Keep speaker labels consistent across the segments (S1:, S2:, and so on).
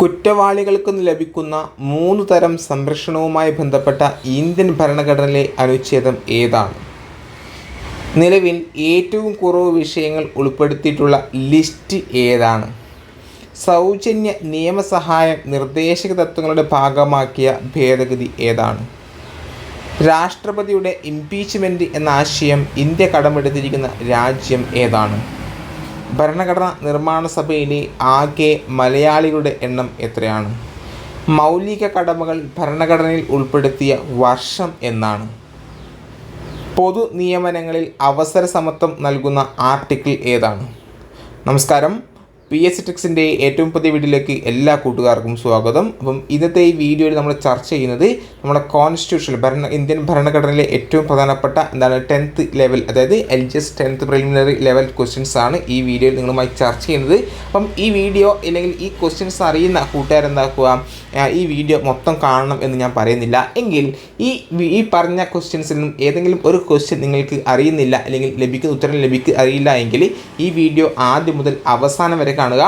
S1: കുറ്റവാളികൾക്ക് ലഭിക്കുന്ന മൂന്ന് തരം സംരക്ഷണവുമായി ബന്ധപ്പെട്ട ഇന്ത്യൻ ഭരണഘടനയിലെ അനുച്ഛേദം ഏതാണ്? നിലവിൽ ഏറ്റവും കുറവ് വിഷയങ്ങൾ ഉൾപ്പെടുത്തിയിട്ടുള്ള ലിസ്റ്റ് ഏതാണ്? സൗജന്യ നിയമസഹായം നിർദ്ദേശക തത്വങ്ങളുടെ ഭാഗമാക്കിയ ഭേദഗതി ഏതാണ്? രാഷ്ട്രപതിയുടെ ഇംപീച്ച്മെന്റ് എന്ന ആശയം ഇന്ത്യ കടമെടുത്തിരിക്കുന്ന രാജ്യം ഏതാണ്? ഭരണഘടനാ നിർമ്മാണ സഭയിലെ ആകെ മലയാളികളുടെ എണ്ണം എത്രയാണ്? മൗലിക കടമകൾ ഭരണഘടനയിൽ ഉൾപ്പെടുത്തിയ വർഷം എന്നാണ്. പൊതു നിയമനങ്ങളിൽ അവസര സമത്വം നൽകുന്ന ആർട്ടിക്കിൾ ഏതാണ്? നമസ്കാരം. പി എസ് ടെക്സിന്റെ ഏറ്റവും പുതിയ വീഡിയോയിലേക്ക് എല്ലാ കൂട്ടുകാർക്കും സ്വാഗതം. അപ്പം ഇന്നത്തെ ഈ വീഡിയോയിൽ നമ്മൾ ചർച്ച ചെയ്യുന്നത് നമ്മുടെ കോൺസ്റ്റിറ്റ്യൂഷൻ ഭരണ ഇന്ത്യൻ ഭരണഘടനയിലെ ഏറ്റവും പ്രധാനപ്പെട്ട എന്താണ് ടെൻത്ത് ലെവൽ അതായത് L G S tenth preliminary level questions ആണ് ഈ വീഡിയോയിൽ നിങ്ങളുമായി ചർച്ച ചെയ്യുന്നത്. അപ്പം ഈ വീഡിയോ അല്ലെങ്കിൽ ഈ ക്വസ്റ്റ്യൻസ് അറിയുന്ന കൂട്ടുകാരെന്താക്കുക ഈ വീഡിയോ മൊത്തം കാണണം എന്ന് ഞാൻ പറയുന്നില്ല. എങ്കിൽ ഈ ഈ പറഞ്ഞ ക്വസ്റ്റ്യൻസിൽ നിന്നും ഏതെങ്കിലും ഒരു ക്വസ്റ്റ്യൻ നിങ്ങൾക്ക് അറിയുന്നില്ല അല്ലെങ്കിൽ ലഭിക്കുന്ന ഉത്തരം ലഭിക്കുക അറിയില്ല എങ്കിൽ ഈ വീഡിയോ ആദ്യം മുതൽ അവസാനം വരെ കാണുക.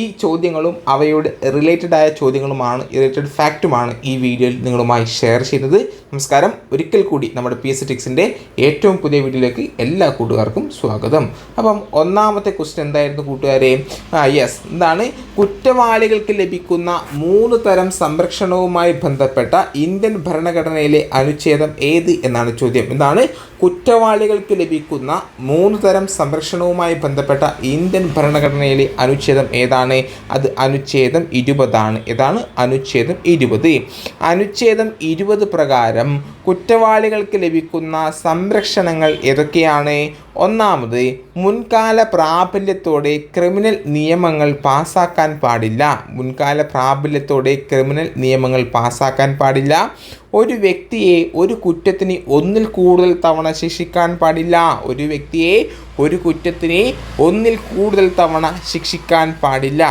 S1: ഈ ചോദ്യങ്ങളും അവയോട് റിലേറ്റഡ് ആയ ചോദ്യങ്ങളുമാണ് റിലേറ്റഡ് ഫാക്റ്റുമാണ് ഈ വീഡിയോയിൽ നിങ്ങളുമായി ഷെയർ ചെയ്യുന്നത്. നമസ്കാരം. ഒരിക്കൽ കൂടി നമ്മുടെ പി എസ് ടിക്സിന്റെ ഏറ്റവും പുതിയ വീഡിയോയിലേക്ക് എല്ലാ കൂട്ടുകാർക്കും സ്വാഗതം. അപ്പം ഒന്നാമത്തെ ക്വസ്റ്റ്യൻ എന്തായിരുന്നു കൂട്ടുകാരെ? ആ യെസ് എന്താണ്? കുറ്റവാളികൾക്ക് ലഭിക്കുന്ന മൂന്ന് തരം സംരക്ഷണവുമായി ബന്ധപ്പെട്ട ഇന്ത്യൻ ഭരണഘടനയിലെ അനുച്ഛേദം ഏത് എന്നാണ് ചോദ്യം. എന്താണ്? കുറ്റവാളികൾക്ക് ലഭിക്കുന്ന മൂന്ന് തരം സംരക്ഷണവുമായി ബന്ധപ്പെട്ട ഇന്ത്യൻ ഭരണഘടനയിലെ അനുച്ഛേദം ഏതാണ്? അത് അനുച്ഛേദം ഇരുപതാണ്. ഏതാണ്? അനുച്ഛേദം ഇരുപത്. അനുച്ഛേദം ഇരുപത് പ്രകാരം കുറ്റവാളികൾക്ക് ലഭിക്കുന്ന സംരക്ഷണങ്ങൾ ഏതൊക്കെയാണ്? ഒന്നാമത് മുൻകാല പ്രാബല്യത്തോടെ ക്രിമിനൽ നിയമങ്ങൾ പാസാക്കാൻ പാടില്ല. മുൻകാല പ്രാബല്യത്തോടെ ക്രിമിനൽ നിയമങ്ങൾ പാസാക്കാൻ പാടില്ല. ഒരു വ്യക്തിയെ ഒരു കുറ്റത്തിന് ഒന്നിൽ കൂടുതൽ തവണ ശിക്ഷിക്കാൻ പാടില്ല. ഒരു വ്യക്തിയെ ഒരു കുറ്റത്തിന് ഒന്നിൽ കൂടുതൽ തവണ ശിക്ഷിക്കാൻ പാടില്ല.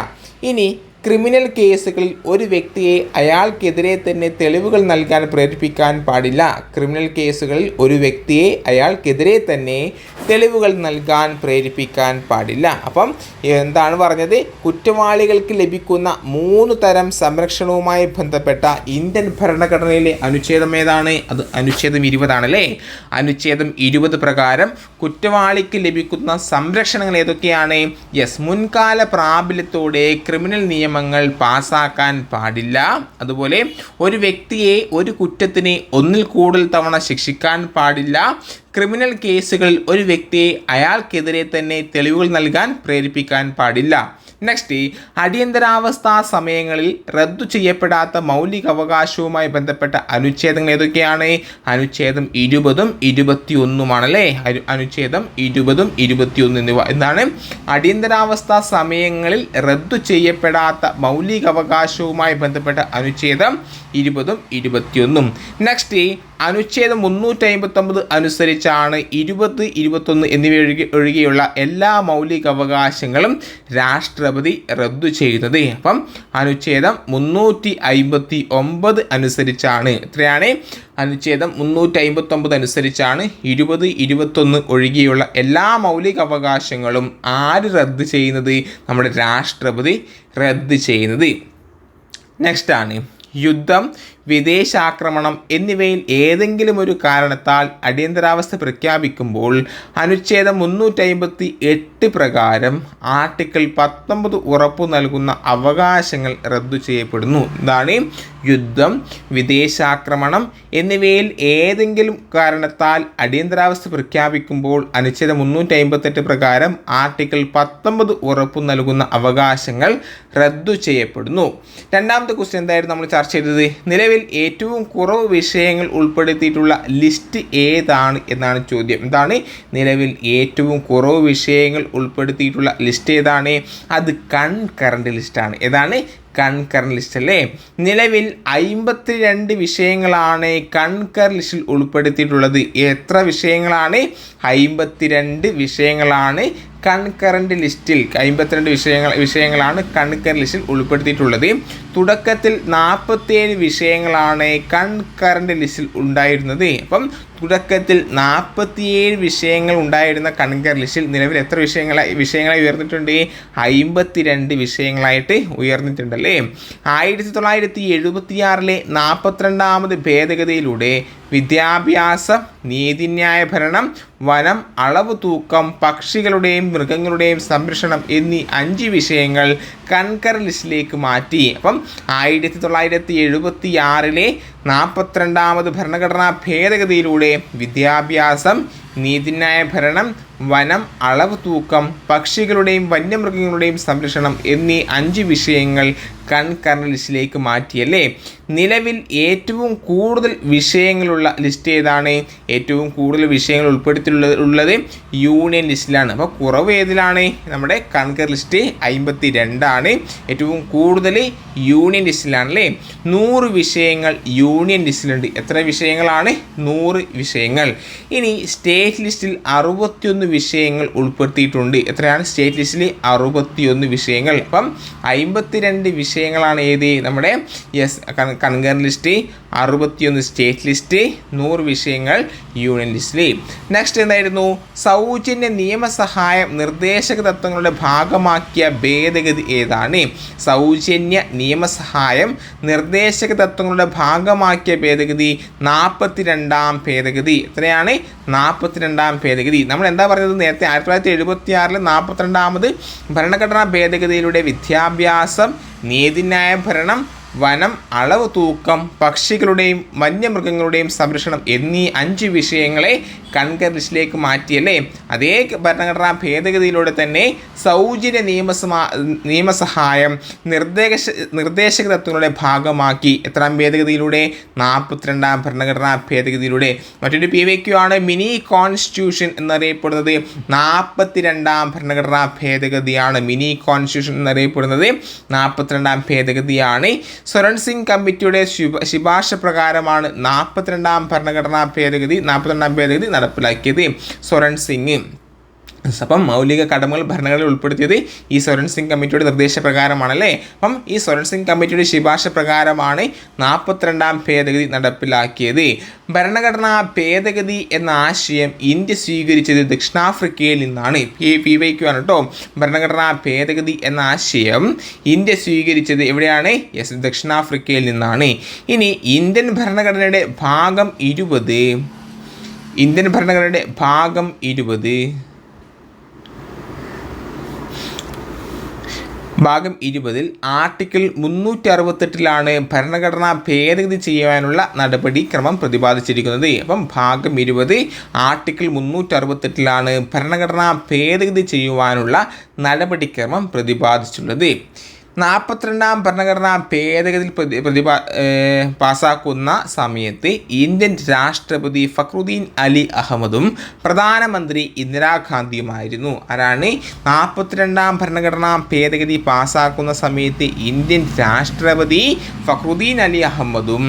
S1: ഇനി ക്രിമിനൽ കേസുകളിൽ ഒരു വ്യക്തിയെ അയാൾക്കെതിരെ തന്നെ തെളിവുകൾ നൽകാൻ പ്രേരിപ്പിക്കാൻ പാടില്ല. ക്രിമിനൽ കേസുകളിൽ ഒരു വ്യക്തിയെ അയാൾക്കെതിരെ തന്നെ തെളിവുകൾ നൽകാൻ പ്രേരിപ്പിക്കാൻ പാടില്ല. അപ്പം എന്താണ് പറഞ്ഞത്? കുറ്റവാളികൾക്ക് ലഭിക്കുന്ന മൂന്ന് തരം സംരക്ഷണവുമായി ബന്ധപ്പെട്ട ഇന്ത്യൻ ഭരണഘടനയിലെ അനുച്ഛേദം ഏതാണ്? അത് അനുച്ഛേദം ഇരുപതാണല്ലേ? അനുച്ഛേദം ഇരുപത് പ്രകാരം കുറ്റവാളിക്ക് ലഭിക്കുന്ന സംരക്ഷണങ്ങൾ ഏതൊക്കെയാണ്? യെസ് മുൻകാല പ്രാബല്യത്തോടെ ക്രിമിനൽ നിയമങ്ങൾ പാസാക്കാൻ പാടില്ല. അതുപോലെ ഒരു വ്യക്തിയെ ഒരു കുറ്റത്തിന് ഒന്നിൽ കൂടുതൽ തവണ ശിക്ഷിക്കാൻ പാടില്ല. ക്രിമിനൽ കേസുകളിൽ ഒരു വ്യക്തിയെ അയാൾക്കെതിരെ തന്നെ തെളിവുകൾ നൽകാൻ പ്രേരിപ്പിക്കാൻ പാടില്ല. നെക്സ്റ്റ് അടിയന്തരാവസ്ഥാ സമയങ്ങളിൽ റദ്ദു ചെയ്യപ്പെടാത്ത മൗലിക അവകാശവുമായി ബന്ധപ്പെട്ട അനുച്ഛേദങ്ങൾ ഏതൊക്കെയാണ്? അനുച്ഛേദം ഇരുപതും ഇരുപത്തിയൊന്നുമാണല്ലേ? അല്ലേ അനുച്ഛേദം ഇരുപതും ഇരുപത്തിയൊന്ന് എന്നിവ എന്താണ്? അടിയന്തരാവസ്ഥാ സമയങ്ങളിൽ റദ്ദു ചെയ്യപ്പെടാത്ത മൗലിക അവകാശവുമായി ബന്ധപ്പെട്ട അനുച്ഛേദം ഇരുപതും ഇരുപത്തിയൊന്നും. നെക്സ്റ്റ് അനുച്ഛേദം മുന്നൂറ്റി അമ്പത്തൊമ്പത് അനുസരിച്ചാണ് ഇരുപത് ഇരുപത്തൊന്ന് എന്നിവ ഒഴികെ ഒഴികെയുള്ള എല്ലാ മൗലിക അവകാശങ്ങളും രാഷ്ട്രപതി റദ്ദു ചെയ്യുന്നത്. അപ്പം അനുച്ഛേദം മുന്നൂറ്റി അമ്പത്തി ഒമ്പത് അനുസരിച്ചാണ്. എത്രയാണ്? അനുച്ഛേദം മുന്നൂറ്റി അമ്പത്തൊമ്പത് അനുസരിച്ചാണ് ഇരുപത് ഇരുപത്തൊന്ന് ഒഴികെയുള്ള എല്ലാ മൗലിക അവകാശങ്ങളും ആര് റദ്ദ് ചെയ്യുന്നത്? നമ്മുടെ രാഷ്ട്രപതി റദ്ദ് ചെയ്യുന്നത്. നെക്സ്റ്റ് ആണ്. യുദ്ധം വിദേശാക്രമണം എന്നിവയിൽ ഏതെങ്കിലും ഒരു കാരണത്താൽ അടിയന്തരാവസ്ഥ പ്രഖ്യാപിക്കുമ്പോൾ അനുച്ഛേദം മുന്നൂറ്റി അമ്പത്തി എട്ട് പ്രകാരം ആർട്ടിക്കിൾ പത്തൊമ്പത് ഉറപ്പു നൽകുന്ന അവകാശങ്ങൾ റദ്ദു ചെയ്യപ്പെടുന്നു. എന്താണ് യുദ്ധം വിദേശാക്രമണം എന്നിവയിൽ ഏതെങ്കിലും കാരണത്താൽ അടിയന്തരാവസ്ഥ പ്രഖ്യാപിക്കുമ്പോൾ അനുച്ഛേദം മുന്നൂറ്റി അമ്പത്തെട്ട് പ്രകാരം ആർട്ടിക്കിൾ പത്തൊമ്പത് ഉറപ്പു നൽകുന്ന അവകാശങ്ങൾ റദ്ദു ചെയ്യപ്പെടുന്നു. രണ്ടാമത്തെ ക്വസ്റ്റ്യൻ എന്തായിരുന്നു നമ്മൾ ചർച്ച ചെയ്തത്? നിലവിൽ ഏറ്റവും കുറവ് വിഷയങ്ങൾ ഉൾപ്പെടുത്തിയിട്ടുള്ള ലിസ്റ്റ് ഏതാണ് എന്നാണ് ചോദ്യം. എന്താണ് നിലവിൽ ഏറ്റവും കുറവ് വിഷയങ്ങൾ ഉൾപ്പെടുത്തിയിട്ടുള്ള ലിസ്റ്റ് ഏതാണ്? അത് കൺ കറണ്ട് ലിസ്റ്റാണ്. ഏതാണ്? കൺകറന്റ് ലിസ്റ്റ് അല്ലേ? നിലവിൽ അമ്പത്തി രണ്ട് വിഷയങ്ങളാണ് കൺകർ ലിസ്റ്റിൽ ഉൾപ്പെടുത്തിയിട്ടുള്ളത്. എത്ര വിഷയങ്ങളാണ്? അമ്പത്തിരണ്ട് വിഷയങ്ങളാണ് കൺകറന്റ് ലിസ്റ്റിൽ അമ്പത്തിരണ്ട് വിഷയങ്ങൾ വിഷയങ്ങളാണ് കൺകറന്റ് ലിസ്റ്റിൽ ഉൾപ്പെടുത്തിയിട്ടുള്ളത്. തുടക്കത്തിൽ നാൽപ്പത്തേഴ് വിഷയങ്ങളാണ് കൺകറന്റ് ലിസ്റ്റിൽ ഉണ്ടായിരുന്നത്. അപ്പം തുടക്കത്തിൽ നാൽപ്പത്തിയേഴ് വിഷയങ്ങൾ ഉണ്ടായിരുന്ന കൺകർ ലിസ്റ്റിൽ നിലവിൽ എത്ര വിഷയങ്ങളായി വിഷയങ്ങളായി ഉയർന്നിട്ടുണ്ട്? അമ്പത്തിരണ്ട് വിഷയങ്ങളായിട്ട് ഉയർന്നിട്ടുണ്ടല്ലേ? ആയിരത്തി തൊള്ളായിരത്തി എഴുപത്തിയാറിലെ നാൽപ്പത്തിരണ്ടാമത് ഭേദഗതിയിലൂടെ വിദ്യാഭ്യാസ നീതിന്യായ ഭരണം വനം അളവ് തൂക്കം പക്ഷികളുടെയും മൃഗങ്ങളുടെയും സംരക്ഷണം എന്നീ അഞ്ച് വിഷയങ്ങൾ കൺകർ ലിസ്റ്റിലേക്ക് മാറ്റി. അപ്പം ആയിരത്തി തൊള്ളായിരത്തി എഴുപത്തി ആറിലെ നാൽപ്പത്തിരണ്ടാമത് ഭരണഘടനാ ഭേദഗതിയിലൂടെ വിദ്യാഭ്യാസം നീതിന്യായ ഭരണം വനം അളവ് തൂക്കം പക്ഷികളുടെയും വന്യമൃഗങ്ങളുടെയും സംരക്ഷണം എന്നീ അഞ്ച് വിഷയങ്ങൾ കൺകറന്റ് ലിസ്റ്റിലേക്ക് മാറ്റിയല്ലേ? നിലവിൽ ഏറ്റവും കൂടുതൽ വിഷയങ്ങളുള്ള ലിസ്റ്റ് ഏതാണ്? ഏറ്റവും കൂടുതൽ വിഷയങ്ങൾ ഉൾപ്പെടുത്തിയിട്ടുള്ളത് ഉള്ളത് യൂണിയൻ ലിസ്റ്റിലാണ്. അപ്പോൾ കുറവ് ഏതിലാണ്? നമ്മുടെ കൺകർ ലിസ്റ്റ് അമ്പത്തി രണ്ടാണ് ഏറ്റവും കൂടുതൽ യൂണിയൻ ലിസ്റ്റിലാണ് അല്ലേ നൂറ് വിഷയങ്ങൾ യൂണിയൻ ലിസ്റ്റിലുണ്ട്. എത്ര വിഷയങ്ങളാണ്? നൂറ് വിഷയങ്ങൾ. ഇനി സ്റ്റേറ്റ് ലിസ്റ്റിൽ അറുപത്തിയൊന്ന് വിഷയങ്ങൾ ഉൾപ്പെടുത്തിയിട്ടുണ്ട്. എത്രയാണ്? സ്റ്റേറ്റ് ലിസ്റ്റിൽ അറുപത്തിയൊന്ന് വിഷയങ്ങൾ. അപ്പം അമ്പത്തിരണ്ട് വിഷയങ്ങളാണ് ഏത്? നമ്മുടെ യെസ് കൺകർ ലിസ്റ്റ് അറുപത്തിയൊന്ന് സ്റ്റേറ്റ് ലിസ്റ്റ് നൂറ് വിഷയങ്ങൾ യൂണിയൻ ലിസ്റ്റിൽ നെക്സ്റ്റ് എന്തായിരുന്നു? സൗജന്യ നിയമസഹായം നിർദ്ദേശക തത്വങ്ങളുടെ ഭാഗമാക്കിയ ഭേദഗതി ഏതാണ്? സൗജന്യ നിയമസഹായം നിർദ്ദേശക തത്വങ്ങളുടെ ഭാഗമാക്കിയ ഭേദഗതി നാൽപ്പത്തിരണ്ടാം ഭേദഗതി. എത്രയാണ്? നാൽപ്പത്തിരണ്ടാം ഭേദഗതി. നമ്മൾ എന്താ പറഞ്ഞത് നേരത്തെ ആയിരത്തി തൊള്ളായിരത്തി എഴുപത്തി ആറിലെ നാൽപ്പത്തിരണ്ടാമത് ഭരണഘടനാ ഭേദഗതിയിലൂടെ വിദ്യാഭ്യാസം നീതിന്യായ ഭരണം വനം അളവ് തൂക്കം പക്ഷികളുടെയും വന്യമൃഗങ്ങളുടെയും സംരക്ഷണം എന്നീ അഞ്ച് വിഷയങ്ങളെ കൺകർ മാറ്റിയല്ലേ? അതേ ഭരണഘടനാ ഭേദഗതിയിലൂടെ തന്നെ സൗജന്യ നിയമസമാ നിയമസഹായം നിർദ്ദേശ നിർദ്ദേശക തത്വങ്ങളുടെ ഭാഗമാക്കി. എത്രാം ഭേദഗതിയിലൂടെ? നാൽപ്പത്തിരണ്ടാം ഭരണഘടനാ ഭേദഗതിയിലൂടെ. മറ്റൊരു പി വി ക്യു ആണ് മിനി കോൺസ്റ്റിറ്റ്യൂഷൻ എന്നറിയപ്പെടുന്നത്. നാൽപ്പത്തിരണ്ടാം ഭരണഘടനാ ഭേദഗതിയാണ് മിനി കോൺസ്റ്റിറ്റ്യൂഷൻ എന്നറിയപ്പെടുന്നത്. നാൽപ്പത്തിരണ്ടാം ഭേദഗതിയാണ് സ്വരൺ സിംഗ് കമ്മിറ്റിയുടെ ശുപ ശുപാർശ പ്രകാരമാണ് നാൽപ്പത്തിരണ്ടാം ഭരണഘടനാ ഭേദഗതി നാൽപ്പത്തിരണ്ടാം ഭേദഗതി നടപ്പിലാക്കിയത് സ്വരൺ സിംഗ്. അപ്പം മൗലിക കടമകൾ ഭരണഘടനയിൽ ഉൾപ്പെടുത്തിയത് ഈ സ്വരൺ സിംഗ് കമ്മിറ്റിയുടെ നിർദ്ദേശപ്രകാരമാണല്ലേ? അപ്പം ഈ സ്വരൺ സിംഗ് കമ്മിറ്റിയുടെ ശുപാർശ പ്രകാരമാണ് നാൽപ്പത്തിരണ്ടാം ഭേദഗതി നടപ്പിലാക്കിയത്. ഭരണഘടനാ ഭേദഗതി എന്ന ആശയം ഇന്ത്യ സ്വീകരിച്ചത് ദക്ഷിണാഫ്രിക്കയിൽ നിന്നാണ്. പി പി വൈക്ക് ആണ് കേട്ടോ ഭരണഘടനാ ഭേദഗതി എന്ന ആശയം ഇന്ത്യ സ്വീകരിച്ചത് എവിടെയാണ്? യെസ് ദക്ഷിണാഫ്രിക്കയിൽ നിന്നാണ്. ഇനി ഇന്ത്യൻ ഭരണഘടനയുടെ ഭാഗം ഇരുപത്. ഇന്ത്യൻ ഭരണഘടനയുടെ ഭാഗം ഇരുപത്. ഭാഗം ഇരുപതിൽ ആർട്ടിക്കിൾ മുന്നൂറ്റി അറുപത്തെട്ടിലാണ് ഭരണഘടന ഭേദഗതി ചെയ്യുവാനുള്ള നടപടിക്രമം പ്രതിപാദിച്ചിരിക്കുന്നത്. അപ്പം ഭാഗം ഇരുപത് ആർട്ടിക്കിൾ മുന്നൂറ്റി അറുപത്തെട്ടിലാണ് ഭരണഘടനാ ഭേദഗതി ചെയ്യുവാനുള്ള നടപടിക്രമം പ്രതിപാദിച്ചിട്ടുള്ളത്. നാൽപ്പത്തിരണ്ടാം ഭരണഘടനാ ഭേദഗതി പ്രതി പ്രതിപാ പാസാക്കുന്ന സമയത്ത് ഇന്ത്യൻ രാഷ്ട്രപതി ഫക്രുദ്ദീൻ അലി അഹമ്മദും പ്രധാനമന്ത്രി ഇന്ദിരാഗാന്ധിയുമായിരുന്നു. ആരാണ്? നാൽപ്പത്തിരണ്ടാം ഭരണഘടനാ ഭേദഗതി പാസാക്കുന്ന സമയത്ത് ഇന്ത്യൻ രാഷ്ട്രപതി ഫക്രുദ്ദീൻ അലി അഹമ്മദും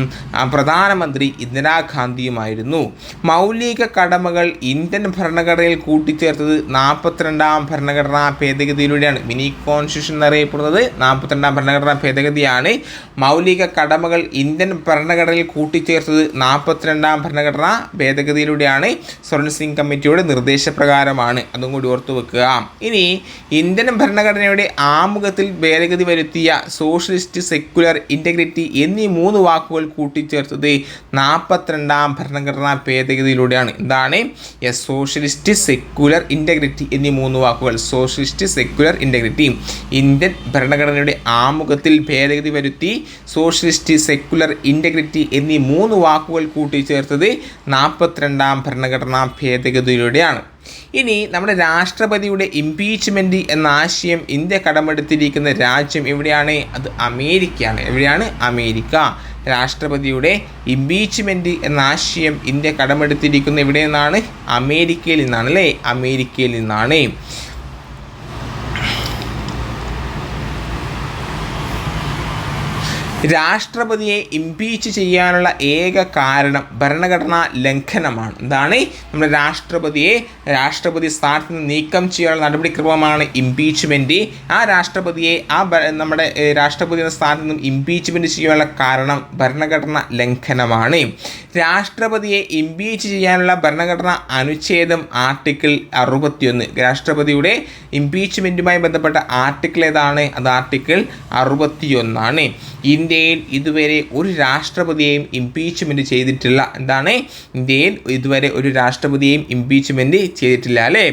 S1: പ്രധാനമന്ത്രി ഇന്ദിരാഗാന്ധിയുമായിരുന്നു. മൗലിക കടമകൾ ഇന്ത്യൻ ഭരണഘടനയിൽ കൂട്ടിച്ചേർത്തത് നാൽപ്പത്തിരണ്ടാം ഭരണഘടനാ ഭേദഗതിയിലൂടെയാണ്. മിനി കോൺസ്റ്റിറ്റ്യൂഷൻ എന്നറിയപ്പെടുന്നത് നാൽപ്പത്തിരണ്ടാം ഭരണഘടനാ ഭേദഗതിയാണ്. മൗലിക കടമകൾ ഇന്ത്യൻ ഭരണഘടനയിൽ കൂട്ടിച്ചേർത്തത് നാൽപ്പത്തിരണ്ടാം ഭരണഘടനാ ഭേദഗതിയിലൂടെയാണ്. സ്വരൺ സിംഗ് കമ്മിറ്റിയുടെ നിർദ്ദേശപ്രകാരമാണ്. അതും കൂടി ഓർത്തു വെക്കുക. ഇനി ഇന്ത്യൻ ഭരണഘടനയുടെ ആമുഖത്തിൽ ഭേദഗതി വരുത്തിയ സോഷ്യലിസ്റ്റ് സെക്യുലർ ഇന്റഗ്രിറ്റി എന്നീ മൂന്ന് വാക്കുകൾ കൂട്ടിച്ചേർത്തത് നാൽപ്പത്തിരണ്ടാം ഭരണഘടനാ ഭേദഗതിയിലൂടെയാണ്. എന്താണ്? എസ് സോഷ്യലിസ്റ്റ് സെക്യുലർ ഇന്റഗ്രിറ്റി എന്നീ മൂന്ന് വാക്കുകൾ. സോഷ്യലിസ്റ്റ് സെക്യുലർ ഇന്റഗ്രിറ്റി ഇന്ത്യൻ ഭരണഘടന ഭരണഘടനയുടെ ആമുഖത്തിൽ ഭേദഗതി വരുത്തി സോഷ്യലിസ്റ്റ് സെക്കുലർ ഇന്റഗ്രിറ്റി എന്നീ മൂന്ന് വാക്കുകൾ കൂട്ടിച്ചേർത്തത് നാൽപ്പത്തിരണ്ടാം ഭരണഘടനാ ഭേദഗതിയിലൂടെയാണ്. ഇനി നമ്മുടെ രാഷ്ട്രപതിയുടെ ഇംപീച്ച്മെന്റ് എന്ന ആശയം ഇന്ത്യ കടമെടുത്തിരിക്കുന്ന രാജ്യം എവിടെയാണ്? അത് അമേരിക്കയാണ്. എവിടെയാണ്? അമേരിക്ക. രാഷ്ട്രപതിയുടെ ഇംപീച്ച്മെന്റ് എന്ന ആശയം ഇന്ത്യ കടമെടുത്തിരിക്കുന്ന എവിടെ നിന്നാണ് അമേരിക്കയിൽ നിന്നാണ് അല്ലേ? അമേരിക്കയിൽ നിന്നാണ്. രാഷ്ട്രപതിയെ ഇംപീച്ച് ചെയ്യാനുള്ള ഏക കാരണം ഭരണഘടനാ ലംഘനമാണ്. എന്താണ്? നമ്മുടെ രാഷ്ട്രപതിയെ രാഷ്ട്രപതി സ്ഥാനത്ത് നിന്ന് നീക്കം ചെയ്യാനുള്ള നടപടിക്രമമാണ് ഇംപീച്ച്മെന്റ് ആ രാഷ്ട്രപതിയെ ആ നമ്മുടെ രാഷ്ട്രപതിയുടെ സ്ഥാനത്ത് നിന്നും ഇംപീച്ച്മെന്റ് ചെയ്യാനുള്ള കാരണം ഭരണഘടനാ ലംഘനമാണ്. രാഷ്ട്രപതിയെ ഇംപീച്ച് ചെയ്യാനുള്ള ഭരണഘടനാ അനുച്ഛേദം ആർട്ടിക്കിൾ അറുപത്തിയൊന്ന്. രാഷ്ട്രപതിയുടെ ഇംപീച്ച്മെന്റുമായി ബന്ധപ്പെട്ട ആർട്ടിക്കിൾ ഏതാണ്? അത് ആർട്ടിക്കിൾ അറുപത്തിയൊന്നാണ്. ഇന്ത്യയിൽ ഇതുവരെ ഒരു രാഷ്ട്രപതിയെയും ഇംപീച്ച്മെന്റ് ചെയ്തിട്ടില്ല. എന്താണ്? ഇന്ത്യയിൽ ഇതുവരെ ഒരു രാഷ്ട്രപതിയെയും ഇംപീച്ച്മെന്റ് ചെയ്തിട്ടില്ല അല്ലേ?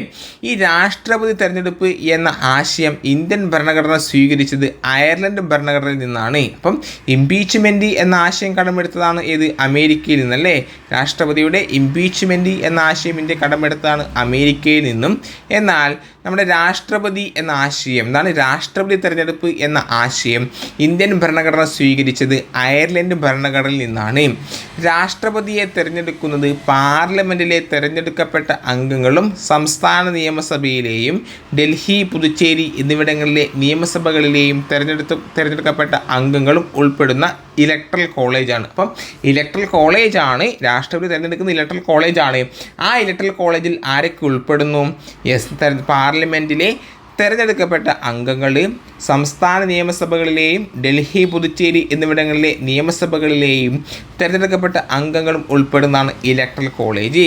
S1: ഈ രാഷ്ട്രപതി തെരഞ്ഞെടുപ്പ് എന്ന ആശയം ഇന്ത്യൻ ഭരണഘടന സ്വീകരിച്ചത് അയർലൻഡ് ഭരണഘടനയിൽ നിന്നാണ്. അപ്പം ഇംപീച്ച്മെന്റ് എന്ന ആശയം കടമെടുത്തതാണ് ഏത്? അമേരിക്കയിൽ നിന്നല്ലേ? രാഷ്ട്രപതിയുടെ ഇംപീച്ച്മെന്റ് എന്ന ആശയം ഇന്ത്യ കടമെടുത്തതാണ് അമേരിക്കയിൽ നിന്നും. എന്നാൽ നമ്മുടെ രാഷ്ട്രപതി എന്ന ആശയം. എന്താണ് രാഷ്ട്രപതി തിരഞ്ഞെടുപ്പ് എന്ന ആശയം. ഇന്ത്യൻ ഭരണഘടന സ്വീകരിച്ചത് അയർലൻഡ് ഭരണഘടനയിൽ നിന്നാണ്. രാഷ്ട്രപതിയെ തിരഞ്ഞെടുക്കുന്നത് പാർലമെന്റിലെ തിരഞ്ഞെടുക്കപ്പെട്ട അംഗങ്ങളും സംസ്ഥാന നിയമസഭയിലെയും ഡൽഹി പുതുച്ചേരി എന്നിവിടങ്ങളിലെ നിയമസഭകളിലെയും തിരഞ്ഞെടുത്ത് തിരഞ്ഞെടുക്കപ്പെട്ട അംഗങ്ങളും ഉൾപ്പെടുന്ന ഇലക്ട്രൽ കോളേജാണ്. അപ്പം ഇലക്ട്രൽ കോളേജാണ് രാഷ്ട്രപതി തിരഞ്ഞെടുക്കുന്ന ഇലക്ട്രൽ കോളേജാണ്. ആ ഇലക്ട്രൽ കോളേജിൽ ആരൊക്കെ ഉൾപ്പെടുന്നു? യെസ് പാർലമെന്റിലെ തിരഞ്ഞെടുക്കപ്പെട്ട അംഗങ്ങൾ സംസ്ഥാന നിയമസഭകളിലെയും ഡൽഹി പുതുച്ചേരി എന്നിവിടങ്ങളിലെ നിയമസഭകളിലെയും തിരഞ്ഞെടുക്കപ്പെട്ട അംഗങ്ങളും ഉൾപ്പെടുന്നതാണ് ഇലക്ട്രൽ കോളേജ്.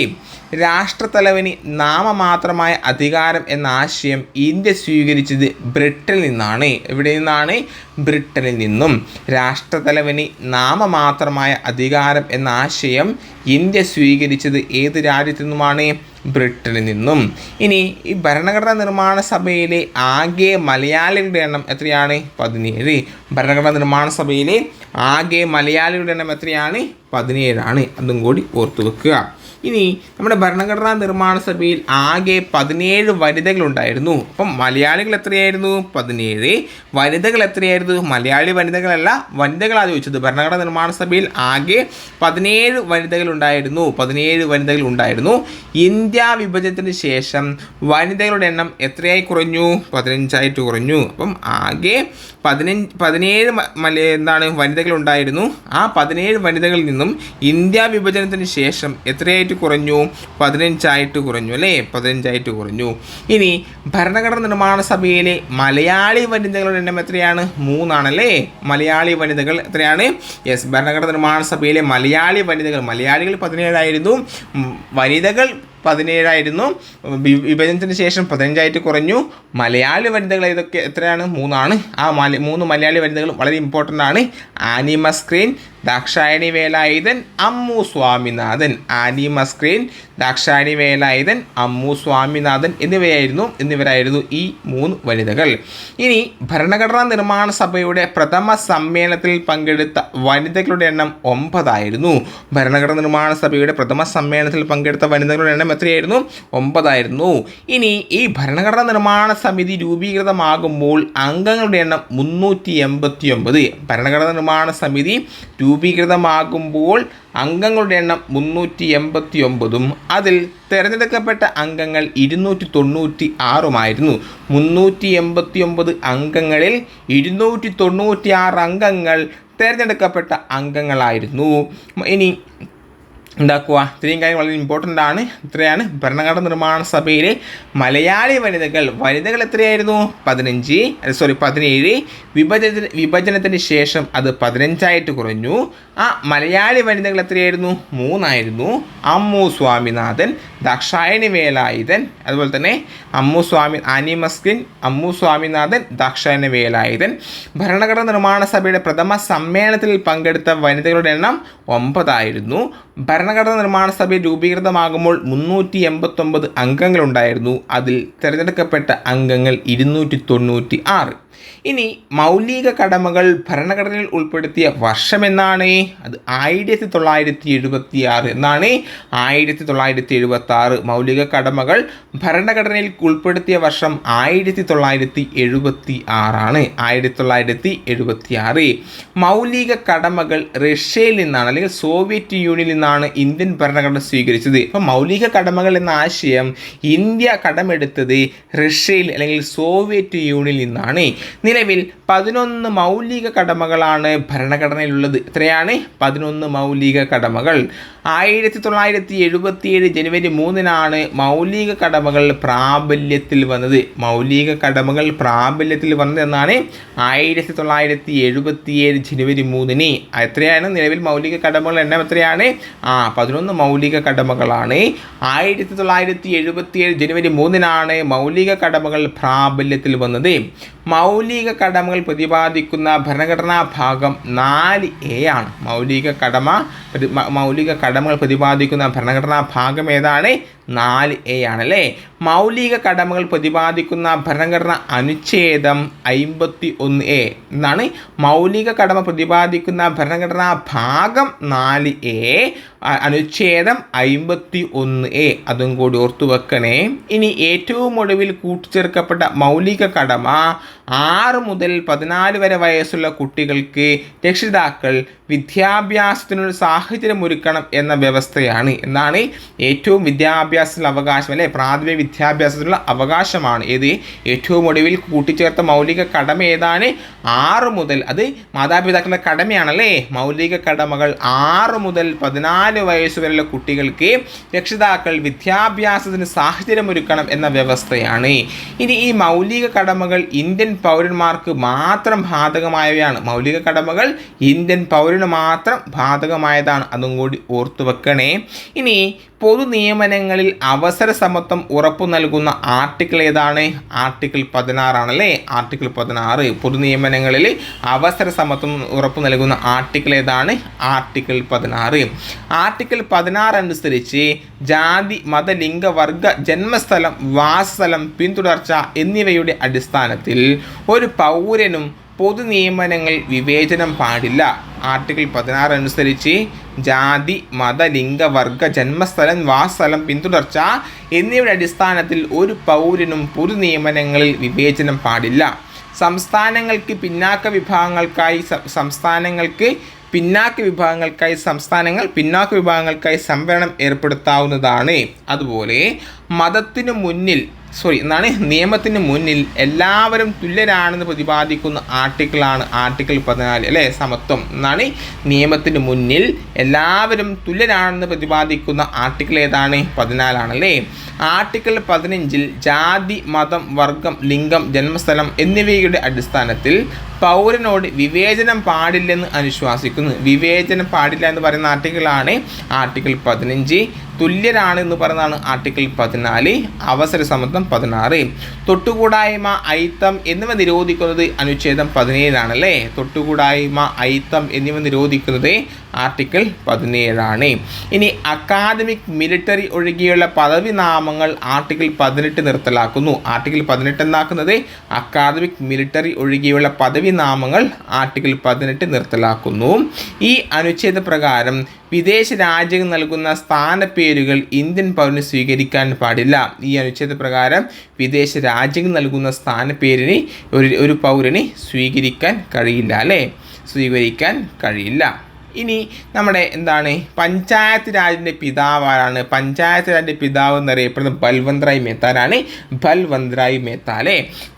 S1: രാഷ്ട്രത്തലവന് നാമമാത്രമായ അധികാരം എന്ന ആശയം ഇന്ത്യ സ്വീകരിച്ചത് ബ്രിട്ടനിൽ നിന്നാണ്. എവിടെ നിന്നാണ്? ബ്രിട്ടനിൽ നിന്നും. രാഷ്ട്രത്തലവന് നാമമാത്രമായ അധികാരം എന്ന ആശയം ഇന്ത്യ സ്വീകരിച്ചത് ഏത് രാജ്യത്തു നിന്നുമാണ്? ബ്രിട്ടനിൽ നിന്നും. ഇനി ഈ ഭരണഘടനാ നിർമ്മാണ സഭയിലെ ആകെ മലയാളികളുടെ എണ്ണം എത്രയാണ്? പതിനേഴ്. ഭരണഘടനാ നിർമ്മാണ സഭയിലെ ആകെ മലയാളികളുടെ എണ്ണം എത്രയാണ്? പതിനേഴാണ്. അതും കൂടി ഓർത്തു വെക്കുക ഇനി നമ്മുടെ ഭരണഘടനാ നിർമ്മാണ സഭയിൽ ആകെ പതിനേഴ് വനിതകളുണ്ടായിരുന്നു. അപ്പം മലയാളികൾ എത്രയായിരുന്നു? പതിനേഴ്. വനിതകൾ എത്രയായിരുന്നു? മലയാളി വനിതകളല്ല വനിതകളാണ് ചോദിച്ചത്. ഭരണഘടനാ നിർമ്മാണ സഭയിൽ ആകെ പതിനേഴ് വനിതകളുണ്ടായിരുന്നു. പതിനേഴ് വനിതകൾ ഉണ്ടായിരുന്നു ഇന്ത്യ വിഭജനത്തിന് ശേഷം വനിതകളുടെ എണ്ണം എത്രയായി കുറഞ്ഞു? പതിനഞ്ചായിട്ട് കുറഞ്ഞു. അപ്പം ആകെ പതിനഞ്ച് പതിനേഴ് എന്താണ് വനിതകൾ ഉണ്ടായിരുന്നു ആ പതിനേഴ് വനിതകളിൽ നിന്നും ഇന്ത്യ വിഭജനത്തിന് ശേഷം എത്രയായിട്ട് കുറഞ്ഞു പതിനഞ്ചായിട്ട് കുറഞ്ഞു അല്ലേ? പതിനഞ്ചായിട്ട് കുറഞ്ഞു. ഇനി ഭരണഘടന നിർമ്മാണ സഭയിലെ മലയാളി വനിതകളുടെ എണ്ണം എത്രയാണ്? മൂന്നാണല്ലേ? മലയാളി വനിതകൾ എത്രയാണ്? യെസ് ഭരണഘടന നിർമ്മാണ സഭയിലെ മലയാളി വനിതകൾ മലയാളികൾ പതിനേഴായിരുന്നു വനിതകൾ പതിനേഴായിരുന്നു വിഭജനത്തിന് ശേഷം പതിനഞ്ചായിട്ട് കുറഞ്ഞു. മലയാളി വനിതകൾ ഇതൊക്കെ എത്രയാണ്? മൂന്നാണ്. ആ മല മൂന്ന് മലയാളി വനിതകൾ വളരെ ഇമ്പോർട്ടന്റ് ആണ്. ആനിമ സ്ക്രീൻ ദാക്ഷായണി വേലായുധൻ അമ്മു സ്വാമിനാഥൻ. ആനിമ സ്ക്രീൻ ദാക്ഷായണി വേലായുധൻ അമ്മു സ്വാമിനാഥൻ എന്നിവയായിരുന്നു എന്നിവരായിരുന്നു ഈ മൂന്ന് വനിതകൾ. ഇനി ഭരണഘടനാ നിർമ്മാണ സഭയുടെ പ്രഥമ സമ്മേളനത്തിൽ പങ്കെടുത്ത വനിതകളുടെ എണ്ണം ഒമ്പതായിരുന്നു. ഭരണഘടനാ നിർമ്മാണ സഭയുടെ പ്രഥമ സമ്മേളനത്തിൽ പങ്കെടുത്ത വനിതകളുടെ എണ്ണം എത്രയായിരുന്നു? ഒമ്പതായിരുന്നു. ഇനി ഈ ഭരണഘടനാ നിർമ്മാണ സമിതി രൂപീകൃതമാകുമ്പോൾ അംഗങ്ങളുടെ എണ്ണം മുന്നൂറ്റി എൺപത്തി ഒമ്പത് ഭരണഘടനാ നിർമ്മാണ സമിതി രൂപീകൃതമാകുമ്പോൾ അംഗങ്ങളുടെ എണ്ണം മുന്നൂറ്റി എൺപത്തി ഒമ്പതും അതിൽ തിരഞ്ഞെടുക്കപ്പെട്ട അംഗങ്ങൾ ഇരുന്നൂറ്റി തൊണ്ണൂറ്റി ആറുമായിരുന്നു മുന്നൂറ്റി എൺപത്തി ഒമ്പത് അംഗങ്ങളിൽ ഇരുന്നൂറ്റി തൊണ്ണൂറ്റി ആറ് അംഗങ്ങൾ തിരഞ്ഞെടുക്കപ്പെട്ട അംഗങ്ങളായിരുന്നു. ഇനി ഉണ്ടാക്കുക ഇത്രയും കാര്യം വളരെ ഇമ്പോർട്ടന്റ് ആണ്. ഇത്രയാണ് ഭരണഘടന നിർമ്മാണ സഭയിലെ മലയാളി വനിതകൾ. വനിതകൾ എത്രയായിരുന്നു? പതിനഞ്ച് സോറി പതിനേഴ്. വിഭജന വിഭജനത്തിന് ശേഷം അത് പതിനഞ്ചായിട്ട് കുറഞ്ഞു. ആ മലയാളി വനിതകൾ എത്രയായിരുന്നു? മൂന്നായിരുന്നു. അമ്മു സ്വാമിനാഥൻ ദാക്ഷായണി വേലായുധൻ അതുപോലെ തന്നെ അമ്മു സ്വാമി ആനി മസ്കിൻ അമ്മു സ്വാമിനാഥൻ ദാക്ഷായണി വേലായുധൻ. ഭരണഘടന നിർമ്മാണ സഭയുടെ പ്രഥമ സമ്മേളനത്തിൽ പങ്കെടുത്ത വനിതകളുടെ എണ്ണം ഒമ്പതായിരുന്നു. ഭരണഘടന നിർമ്മാണ സഭ രൂപീകൃതമാകുമ്പോൾ മുന്നൂറ്റി എൺപത്തൊമ്പത് അംഗങ്ങളുണ്ടായിരുന്നു. അതിൽ തിരഞ്ഞെടുക്കപ്പെട്ട അംഗങ്ങൾ ഇരുന്നൂറ്റി തൊണ്ണൂറ്റി ആറ് ഇനി മൗലിക കടമകൾ ഭരണഘടനയിൽ ഉൾപ്പെടുത്തിയ വർഷം എന്നാണ്? അത് ആയിരത്തി തൊള്ളായിരത്തി എഴുപത്തി ആറ് എന്നാണ്. ആയിരത്തി തൊള്ളായിരത്തി എഴുപത്തി ആറ് മൗലിക കടമകൾ ഭരണഘടനയിൽ ഉൾപ്പെടുത്തിയ വർഷം ആയിരത്തി തൊള്ളായിരത്തി എഴുപത്തി ആറാണ് ആയിരത്തി തൊള്ളായിരത്തി എഴുപത്തി ആറ് മൗലിക കടമകൾ റഷ്യയിൽ നിന്നാണ് അല്ലെങ്കിൽ സോവിയറ്റ് യൂണിയനിൽ നിന്നാണ് ഇന്ത്യൻ ഭരണഘടന സ്വീകരിച്ചത്. അപ്പം മൗലിക കടമകൾ എന്ന ആശയം ഇന്ത്യ കടമെടുത്തത് റഷ്യയിൽ അല്ലെങ്കിൽ സോവിയറ്റ് യൂണിയനിൽ നിന്നാണ്. നിലവിൽ പതിനൊന്ന് മൗലിക കടമകളാണ് ഭരണഘടനയിലുള്ളത്. എത്രയാണ്? പതിനൊന്ന് മൗലിക കടമകൾ. ആയിരത്തി തൊള്ളായിരത്തി എഴുപത്തിയേഴ് ജനുവരി മൂന്നിനാണ് മൗലിക കടമകൾ പ്രാബല്യത്തിൽ വന്നത്. മൗലിക കടമകൾ പ്രാബല്യത്തിൽ വന്നത് എന്നാണ് ആയിരത്തി തൊള്ളായിരത്തി എഴുപത്തിയേഴ് ജനുവരി മൂന്നിന്. എത്രയാണ്? നിലവിൽ മൗലിക കടമകൾ എണ്ണം എത്രയാണ്? ആ പതിനൊന്ന് മൗലിക കടമകളാണ്. ആയിരത്തി തൊള്ളായിരത്തി എഴുപത്തിയേഴ് ജനുവരി മൂന്നിനാണ് മൗലിക കടമകൾ പ്രാബല്യത്തിൽ വന്നത്. മൗലിക കടമകൾ പ്രതിപാദിക്കുന്ന ഭരണഘടനാ ഭാഗം നാല് എ ആണ്. മൗലിക കടമ മൗലിക കടമകൾ പ്രതിപാദിക്കുന്ന ഭരണഘടനാ ഭാഗം ഏതാണ്? നാല് എ ആണല്ലേ? മൗലിക കടമകൾ പ്രതിപാദിക്കുന്ന ഭരണഘടന അനുച്ഛേദം അയിമ്പത്തി ഒന്ന് എ എന്നാണ് മൗലിക കടമ പ്രതിപാദിക്കുന്ന ഭരണഘടനാ ഭാഗം നാല് എ അനുച്ഛേദം അയിമ്പത്തി ഒന്ന് എ അതും കൂടി ഓർത്തു വെക്കണേ. ഇനി ഏറ്റവും ഒടുവിൽ കൂട്ടിച്ചേർക്കപ്പെട്ട മൗലിക കടമ ആറ് മുതൽ പതിനാല് വരെ വയസ്സുള്ള കുട്ടികൾക്ക് രക്ഷിതാക്കൾ വിദ്യാഭ്യാസത്തിനൊരു സാഹചര്യം ഒരുക്കണം എന്ന വ്യവസ്ഥയാണ്. എന്നാണ് ഏറ്റവും വിദ്യാഭ്യാസത്തിനുള്ള അവകാശം അല്ലെ? പ്രാഥമിക വിദ്യാഭ്യാസത്തിനുള്ള അവകാശമാണ്. ഏത്? ഏറ്റവും ഒടുവിൽ കൂട്ടിച്ചേർത്ത മൗലിക കടമ ഏതാണ്? ആറ് മുതൽ അത് മാതാപിതാക്കളുടെ കടമയാണല്ലേ മൗലിക കടമകൾ ആറ് മുതൽ പതിനാല് വയസ്സ് വരെയുള്ള കുട്ടികൾക്ക് രക്ഷിതാക്കൾ വിദ്യാഭ്യാസത്തിന് സാഹചര്യം ഒരുക്കണം എന്ന വ്യവസ്ഥയാണ്. ഇനി ഈ മൗലിക കടമകൾ ഇന്ത്യൻ പൗരന്മാർക്ക് മാത്രം ബാധകമായവയാണ്. മൗലിക കടമകൾ ഇന്ത്യൻ പൗരന് മാത്രം ബാധകമായതാണ്. അതും കൂടി ഓർത്തു വെക്കണേ. ഇനി പൊതു നിയമനങ്ങളിൽ അവസര സമത്വം ഉറപ്പു നൽകുന്ന ആർട്ടിക്കിൾ ഏതാണ്? ആർട്ടിക്കിൾ പതിനാറാണല്ലേ? ആർട്ടിക്കിൾ പതിനാറ്. പൊതു നിയമനങ്ങളിൽ അവസര സമത്വം ഉറപ്പു നൽകുന്ന ആർട്ടിക്കിൾ ഏതാണ്? ആർട്ടിക്കിൾ പതിനാറ്. ആർട്ടിക്കിൾ പതിനാറ് അനുസരിച്ച് ജാതി മത ലിംഗ വർഗ ജന്മസ്ഥലം വാസസ്ഥലം പിന്തുടർച്ച എന്നിവയുടെ അടിസ്ഥാനത്തിൽ ഒരു പൗരനും പൊതു നിയമനങ്ങൾ വിവേചനം പാടില്ല. ആർട്ടിക്കിൾ പതിനാറ് അനുസരിച്ച് ജാതി മത ലിംഗ വർഗ ജന്മസ്ഥലം വാസസ്ഥലം പിന്തുടർച്ച എന്നിവയുടെ അടിസ്ഥാനത്തിൽ ഒരു പൗരനും പൊതു നിയമനങ്ങളിൽ വിവേചനം പാടില്ല. സംസ്ഥാനങ്ങൾക്ക് പിന്നാക്ക വിഭാഗങ്ങൾക്കായി സംസ്ഥാനങ്ങൾക്ക് പിന്നാക്ക വിഭാഗങ്ങൾക്കായി സംസ്ഥാനങ്ങൾ പിന്നാക്ക വിഭാഗങ്ങൾക്കായി സംവരണം ഏർപ്പെടുത്താവുന്നതാണ്. അതുപോലെ മതത്തിനു മുന്നിൽ സോറി എന്നാണ് നിയമത്തിന് മുന്നിൽ എല്ലാവരും തുല്യരാണെന്ന് പ്രതിപാദിക്കുന്ന ആർട്ടിക്കിളാണ് ആർട്ടിക്കിൾ പതിനാല് അല്ലേ? സമത്വം. എന്നാണ് നിയമത്തിന് മുന്നിൽ എല്ലാവരും തുല്യരാണെന്ന് പ്രതിപാദിക്കുന്ന ആർട്ടിക്കിൾ ഏതാണ്? പതിനാലാണല്ലേ ആർട്ടിക്കിൾ പതിനഞ്ചിൽ ജാതി മതം വർഗം ലിംഗം ജന്മസ്ഥലം എന്നിവയുടെ അടിസ്ഥാനത്തിൽ പൗരനോട് വിവേചനം പാടില്ലെന്ന് അനുശ്വാസിക്കുന്നു. വിവേചനം പാടില്ല എന്ന് പറയുന്ന ആർട്ടിക്കിളാണ് ആർട്ടിക്കിൾ പതിനഞ്ച്. തുല്യരാണ് എന്ന് പറയുന്നതാണ് ആർട്ടിക്കിൾ പതിനാല് അവസര സമത്വം പതിനാറ്. തൊട്ടുകൂടായ്മ ഐത്തം എന്നിവ നിരോധിക്കുന്നത് അനുച്ഛേദം പതിനേഴാണല്ലേ? തൊട്ടുകൂടായ്മ ഐത്തം എന്നിവ നിരോധിക്കുന്നത് ആർട്ടിക്കിൾ പതിനേഴാണ്. ഇനി അക്കാദമിക് മിലിറ്ററി ഒഴികെയുള്ള പദവി നാമങ്ങൾ ആർട്ടിക്കിൾ പതിനെട്ട് നിർത്തലാക്കുന്നു. ആർട്ടിക്കിൾ പതിനെട്ട് എന്നാക്കുന്നത് അക്കാദമിക് മിലിറ്ററി ഒഴികെയുള്ള പദവി നാമങ്ങൾ ആർട്ടിക്കിൾ പതിനെട്ട് നിർത്തലാക്കുന്നു. ഈ അനുച്ഛേദ പ്രകാരം വിദേശ രാജ്യങ്ങൾ നൽകുന്ന സ്ഥാനപ്പേരുകൾ ഇന്ത്യൻ പൗരന് സ്വീകരിക്കാൻ പാടില്ല. ഈ അനുച്ഛേദ പ്രകാരം വിദേശ രാജ്യങ്ങൾ നൽകുന്ന സ്ഥാനപ്പേരിന് ഒരു ഒരു പൗരന് സ്വീകരിക്കാൻ കഴിയില്ല അല്ലേ? സ്വീകരിക്കാൻ കഴിയില്ല. ഇനി നമ്മുടെ എന്താണ് പഞ്ചായത്ത് രാജിന്റെ പിതാവ് ആരാണ്? പഞ്ചായത്ത് രാജിന്റെ പിതാവ് എന്നറിയപ്പെടുന്നത് ബൽവന്ത് റായ് മേത്താനാണ് ബൽവന്ത്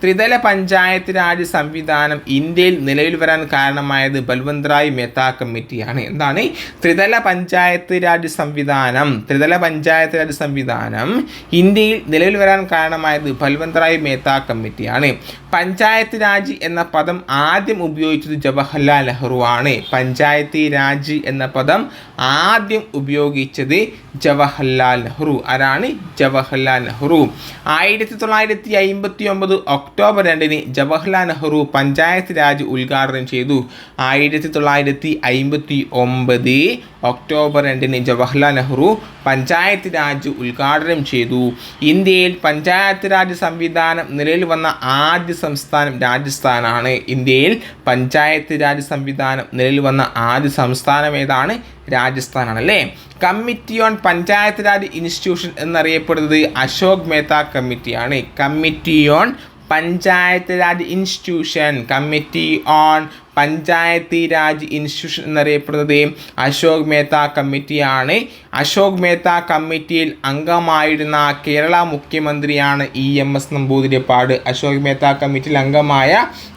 S1: ത്രിതല പഞ്ചായത്ത് രാജ് സംവിധാനം ഇന്ത്യയിൽ നിലവിൽ വരാൻ കാരണമായത് ബൽവന്ത് റായ് മേത്ത കമ്മിറ്റിയാണ് എന്താണ്? ത്രിതല പഞ്ചായത്ത് രാജ് സംവിധാനം. ത്രിതല പഞ്ചായത്ത് രാജ് സംവിധാനം ഇന്ത്യയിൽ നിലവിൽ വരാൻ കാരണമായത് ബൽവന്ത് റായ് മേത്ത കമ്മിറ്റിയാണ് പഞ്ചായത്ത് രാജ് എന്ന പദം ആദ്യം ഉപയോഗിച്ചത് ജവഹർലാൽ നെഹ്റു ആണ്. പഞ്ചായത്ത് രാജ് എന്ന പദം ആദ്യം ഉപയോഗിച്ചത് ജവഹർലാൽ നെഹ്റു. ആരാണ്? ജവഹർലാൽ നെഹ്റു. ആയിരത്തി തൊള്ളായിരത്തി അമ്പത്തി ഒമ്പത് ഒക്ടോബർ രണ്ടിന് ജവഹർലാൽ നെഹ്റു പഞ്ചായത്ത് രാജ് ഉദ്ഘാടനം ചെയ്തു. ആയിരത്തി തൊള്ളായിരത്തി അമ്പത്തി ഒമ്പത് ഒക്ടോബർ രണ്ടിന് ജവഹർലാൽ നെഹ്റു പഞ്ചായത്ത് രാജ് ഉദ്ഘാടനം ചെയ്തു. ഇന്ത്യയിൽ പഞ്ചായത്ത് രാജ് സംവിധാനം നിലവിൽ വന്ന ആദ്യ സംസ്ഥാനം രാജസ്ഥാനാണ്. ഇന്ത്യയിൽ പഞ്ചായത്ത് രാജ് സംവിധാനം നിലവിൽ വന്ന ആദ്യ സംസ്ഥാനം ഏതാണ്? രാജസ്ഥാനാണ് അല്ലേ committee on panchayat raj institution എന്നറിയപ്പെടുന്നത് അശോക് മേത്ത കമ്മിറ്റിയാണ്. Committee on panchayat raj institution. Committee on panchayati raj institution എന്നറിയപ്പെടുന്നത് അശോക് മേത്ത കമ്മിറ്റിയാണ്. അശോക് മേത്ത കമ്മിറ്റിയിൽ അംഗമായിരുന്ന കേരള മുഖ്യമന്ത്രിയാണ് E M S Namboodiripad Ashok Mehta കമ്മിറ്റിയിൽ അംഗമായ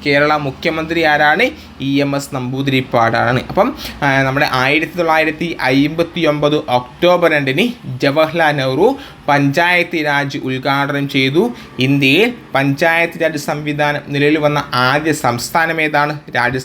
S1: കേരള മുഖ്യമന്ത്രി ആരാണ്? ഇ എം എസ് നമ്പൂതിരിപ്പാടാണ് അപ്പം നമ്മുടെ ആയിരത്തി തൊള്ളായിരത്തി അയ്മ്പത്തി ഒമ്പത് ഒക്ടോബർ രണ്ടിന് ജവഹർലാൽ നെഹ്റു പഞ്ചായത്തി രാജ് ഉദ്ഘാടനം ചെയ്തു. ഇന്ത്യയിൽ പഞ്ചായത്ത് രാജ് സംവിധാനം നിലവിൽ വന്ന ആദ്യ സംസ്ഥാനം ഏതാണ്?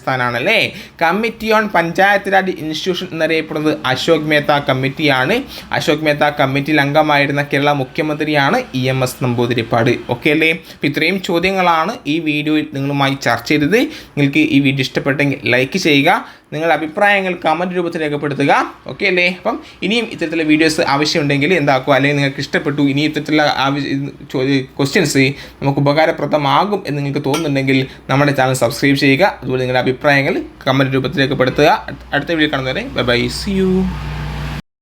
S1: രാജസ്ഥാനാണല്ലേ committee on panchayat raj institution എന്നറിയപ്പെടുന്നത് അശോക് മേത്ത കമ്മിറ്റിയാണ്. അശോക് മേത്ത കമ്മിറ്റിയിൽ അംഗമായിരുന്ന കേരള മുഖ്യമന്ത്രിയാണ് E M S Namboodiripad. Okay അല്ലേ? അപ്പോൾ ഇത്രയും ചോദ്യങ്ങളാണ് ഈ വീഡിയോയിൽ നിങ്ങളുമായി ചർച്ച ചെയ്തത്. നിങ്ങൾക്ക് ഈ വീഡിയോ ഇഷ്ടപ്പെട്ടെങ്കിൽ ലൈക്ക് ചെയ്യുക. നിങ്ങളുടെ അഭിപ്രായങ്ങൾ കമന്റ് രൂപത്തിൽ രേഖപ്പെടുത്തുക. ഓക്കെ അല്ലേ? അപ്പം ഇനിയും ഇത്തരത്തിലുള്ള വീഡിയോസ് ആവശ്യമുണ്ടെങ്കിൽ എന്താക്കുക? അല്ലെങ്കിൽ നിങ്ങൾക്ക് ഇഷ്ടപ്പെട്ടു ഇനി ഇത്തരത്തിലുള്ള ക്വസ്റ്റ്യൻസ് നമുക്ക് ഉപകാരപ്രദമാകും എന്ന് നിങ്ങൾക്ക് തോന്നുന്നുണ്ടെങ്കിൽ നമ്മുടെ ചാനൽ സബ്സ്ക്രൈബ് ചെയ്യുക. അതുപോലെ നിങ്ങളുടെ അഭിപ്രായങ്ങൾ കമന്റ് രൂപത്തിൽ രേഖപ്പെടുത്തുക. അടുത്ത വീഡിയോ കാണുന്നവരെ ബൈ ബൈ സി യു